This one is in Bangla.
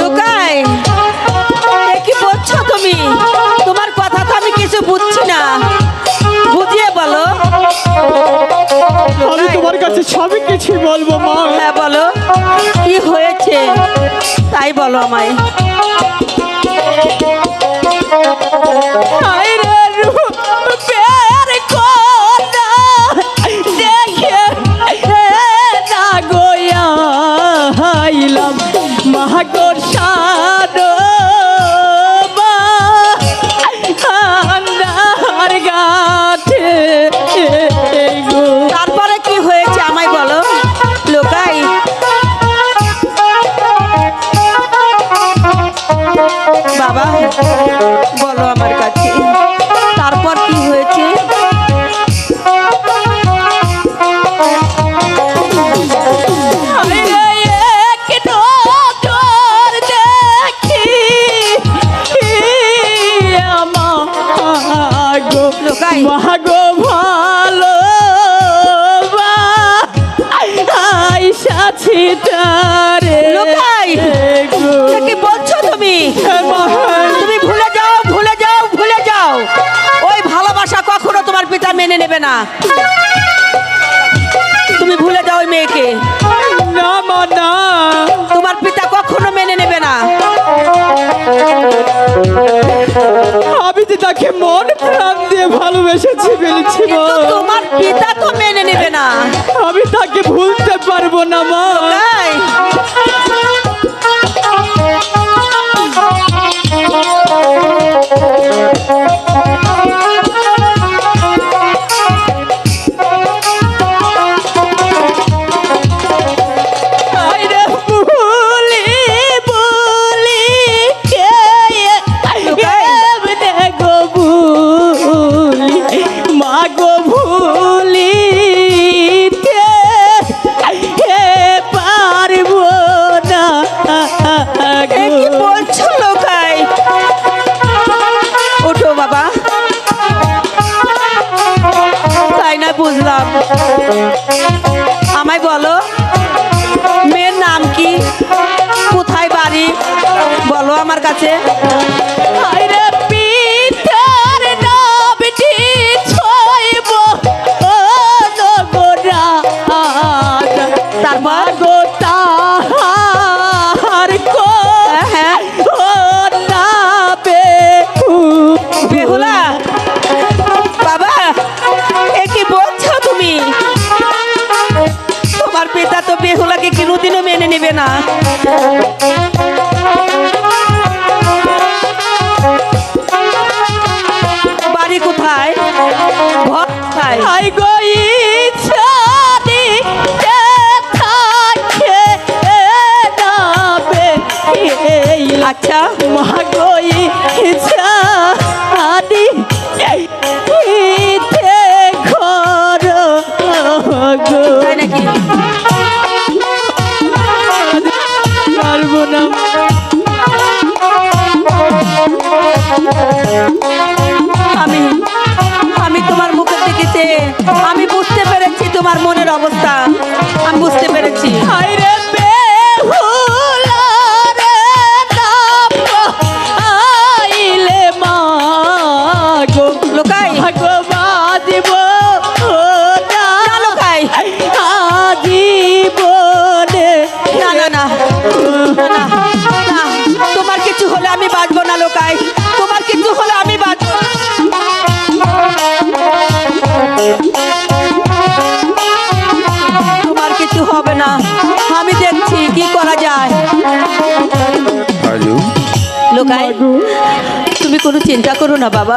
লুকাই কি বলছো তুমি? তোমার কথা তো আমি কিছু বুঝছি না। বুঝিয়ে বলো। আমি তোমার কাছে সবই কিছু বলব মা। হ্যাঁ বলো। কি হয়েছে? তাই বলো আমায়। লোকাই। মাগো ভালো আইসাছি তারে লোকাই। কি বলছো তুমি। তুমি ভুলে যাও ভুলে যাও ভুলে যাও ওই ভালোবাসা কখনো তোমার পিতা মেনে নেবে না তুমি ভুলে যাও ওই মেয়েকে না মা না তোমার পিতা কখনো মেনে নেবে না আমি তাকে মন প্রাণ দিয়ে ভালোবেসেছি বলেছি তোমার পিতা তো মেনে নেবে না। আমি তাকে ভুলতে পারব না মা। গো ভুলি হে পারব না। বলছো লোকাই? ওঠো বাবা। তাই না বুঝলাম। আমায় বলো, মেয়ের নাম কি? কোথায় বাড়ি? বলো আমার কাছে। নেবে না। দিকে আমি বুঝতে পেরেছি তোমার মনের অবস্থা। আমি বুঝতে পেরেছি। তোমার কিছু হলে আমি বাঁচবো না লোকাই। তোমার কিছু হলে আমি বাঁচবো কিছু হবে না। আমি দেখছি কি করা যায়। লোকায় লোকাই তুমি কোনো চিন্তা করো না বাবা।